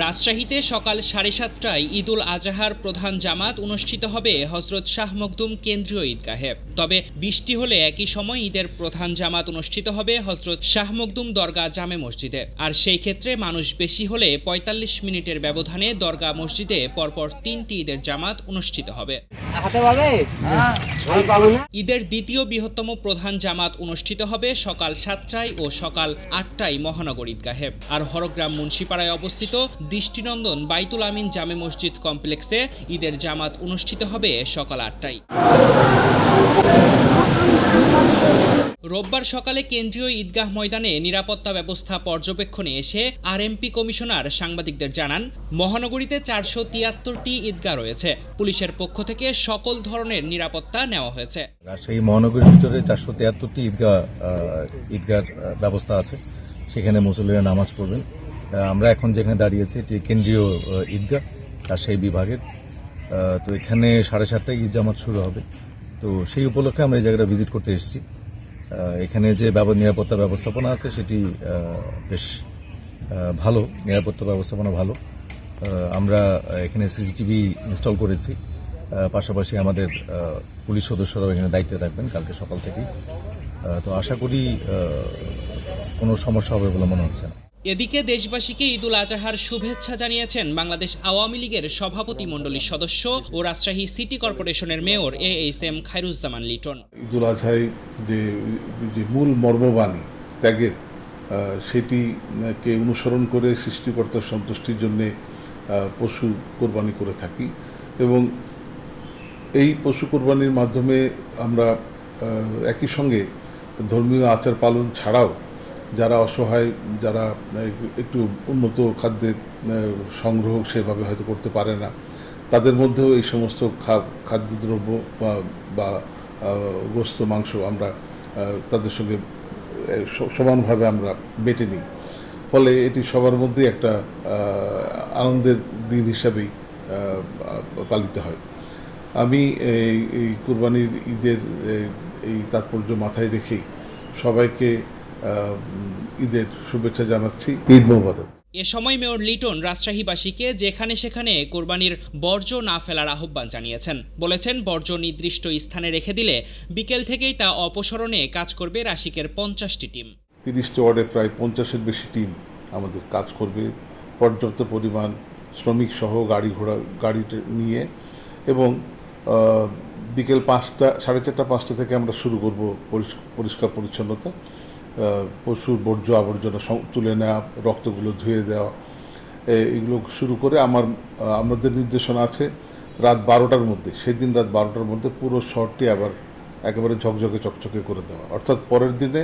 রাজশাহীতে সকাল সাড়ে সাতটায় ঈদুল আজহার প্রধান জামাত অনুষ্ঠিত হবে হজরত শাহ মখদুম কেন্দ্রীয় ঈদগাহে। তবে বৃষ্টি হলে একই সময় ঈদের প্রধান জামাত অনুষ্ঠিত হবে হজরত শাহ মখদুম দরগা জামে মসজিদে। আর সেই ক্ষেত্রে মানুষ বেশি হলে পঁয়তাল্লিশ মিনিটের ব্যবধানে দরগা মসজিদে পরপর তিনটি ঈদের জামাত অনুষ্ঠিত হবে। না? ঈদের দ্বিতীয় বৃহত্তম প্রধান জামাত অনুষ্ঠিত হবে সকাল সাতটায় ও সকাল আটটায় মহানগর ঈদগাহে। আর হরগ্রাম মুন্সিপাড়ায় অবস্থিত দৃষ্টিনন্দন বাইতুল আমিন জামে মসজিদ কমপ্লেক্সে ঈদের জামাত অনুষ্ঠিত হবে সকাল আটটায়। রোববার সকালে কেন্দ্রীয় ঈদগাহ ময়দানে নিরাপত্তা ব্যবস্থা পর্যবেক্ষণে এসে আরএমপি কমিশনার সাংবাদিকদের জানান, মহানগরীতে চারশো তিয়াত্তরটি ঈদগাহ রয়েছে। পুলিশের পক্ষ থেকে সকল ধরনের নিরাপত্তা নেওয়া হয়েছে। রাজশাহী মহানগরীর ভিতরে চারশো তিয়াত্তরটি ঈদগাহ ঈদগাহ ব্যবস্থা আছে। সেখানে মুসল্লিরা নামাজ পড়বেন। আমরা এখন যেখানে দাঁড়িয়েছি এটি কেন্দ্রীয় ঈদগাহ রাজশাহী বিভাগের। তো এখানে সাড়ে সাতটায় ঈদ জামাত শুরু হবে। তো সেই উপলক্ষে আমরা এই জায়গাটা ভিজিট করতে এসেছি। এখানে যে নিরাপত্তা ব্যবস্থাপনা আছে, সেটি বেশ ভালো। নিরাপত্তা ব্যবস্থাপনা ভালো। আমরা এখানে সিসিটিভি ইনস্টল করেছি। পাশাপাশি আমাদের পুলিশ সদস্যরাও এখানে দায়িত্বে থাকবেন কালকে সকাল থেকেই। তো আশা করি কোনো সমস্যা হবে বলে মনে হচ্ছে না। এদিকে দেশবাসীকে ঈদুল আজহার শুভেচ্ছা জানিয়েছেন বাংলাদেশ আওয়ামী লীগের সভাপতি মণ্ডলীর সদস্য ও রাজশাহী সিটি কর্পোরেশনের mayor A H M Khairuzzaman Liton. ঈদুল আজহায় যে যে মূল মর্মবাণী, ত্যাগের সেটিকে অনুসরণ করে সৃষ্টিকর্তার সন্তুষ্টির জন্যে পশু কোরবানি করে থাকি এবং এই পশু কোরবানির মাধ্যমে আমরা একই সঙ্গে ধর্মীয় আচার পালন ছাড়াও যারা অসহায়, যারা একটু উন্নত খাদ্যের সংগ্রহ সেভাবে হয়তো করতে পারে না। তাদের মধ্যেও এই সমস্ত খাদ্যদ্রব্য বা গোস্ত, মাংস আমরা তাদের সঙ্গে সমানভাবে আমরা বেটে নিই। ফলে এটি সবার মধ্যে একটা আনন্দের দিন হিসাবেই পালিত হয়। আমি এই কুরবানির ঈদের এই- তাৎপর্য মাথায় রেখেই সবাইকে ঈদের শুভেচ্ছা জানাচ্ছি। ঈদ মোবারক। এ সময় মেয়র লিটন রাজশাহীবাসীকে যেখানে সেখানে কোরবানির বর্জ্য না ফেলার আহ্বান জানিয়েছেন। বলেছেন বর্জ্য নির্দিষ্ট স্থানে রেখে দিলে বিকেল থেকেই তা অপসরণে কাজ করবে রাশিকের পঞ্চাশটি টিম। তিরিশটি ওয়ার্ডে প্রায় পঞ্চাশের বেশি টিম আমাদের কাজ করবে। পর্যাপ্ত পরিমাণ শ্রমিক সহ গাড়ি ঘোড়া গাড়ি নিয়ে এবং বিকেল পাঁচটা সাড়ে চারটা পাঁচটা থেকে আমরা শুরু করব পরিষ্কার পরিচ্ছন্নতা। পশুর বর্জ্য আবর্জনা তুলে নেওয়া, রক্তগুলো ধুয়ে দেওয়া এগুলো শুরু করে আমার আমাদের নির্দেশনা আছে রাত বারোটার মধ্যে, সেদিন রাত বারোটার মধ্যে পুরো শহরটি আবার একেবারে ঝকঝকে চকচকে করে দেওয়া। অর্থাৎ পরের দিনে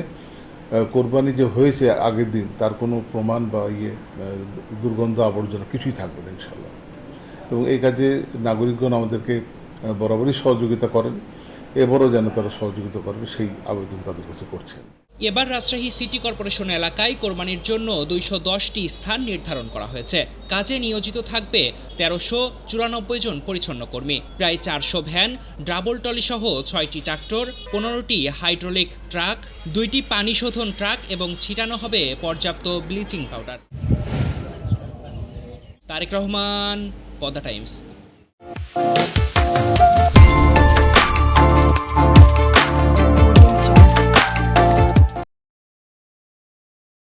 কোরবানি যে হয়েছে আগের দিন, তার কোনো প্রমাণ বা ইয়ে দুর্গন্ধ আবর্জনা কিছুই থাকবে না ইনশাল্লাহ এবং এই কাজে নাগরিকগণ আমাদেরকে বরাবরই সহযোগিতা করেন, এবারও যেন তারা সহযোগিতা করবে সেই আবেদন তাদের কাছে করছেন এবার রাজশাহী সিটি কর্পোরেশন এলাকায় কোরবানির জন্য দুইশো দশটি স্থান নির্ধারণ করা হয়েছে। কাজে নিয়োজিত থাকবে তেরোশো চুরানব্বই জন পরিচ্ছন্ন কর্মী। প্রায় চারশো ভ্যান, ডাবল টলি সহ ছয়টি ট্রাক্টর, পনেরোটি হাইড্রোলিক ট্রাক, দুইটি পানি শোধন ট্রাক এবং ছিটানো হবে পর্যাপ্ত bleaching powder. Tarek Rahman, Padma Times.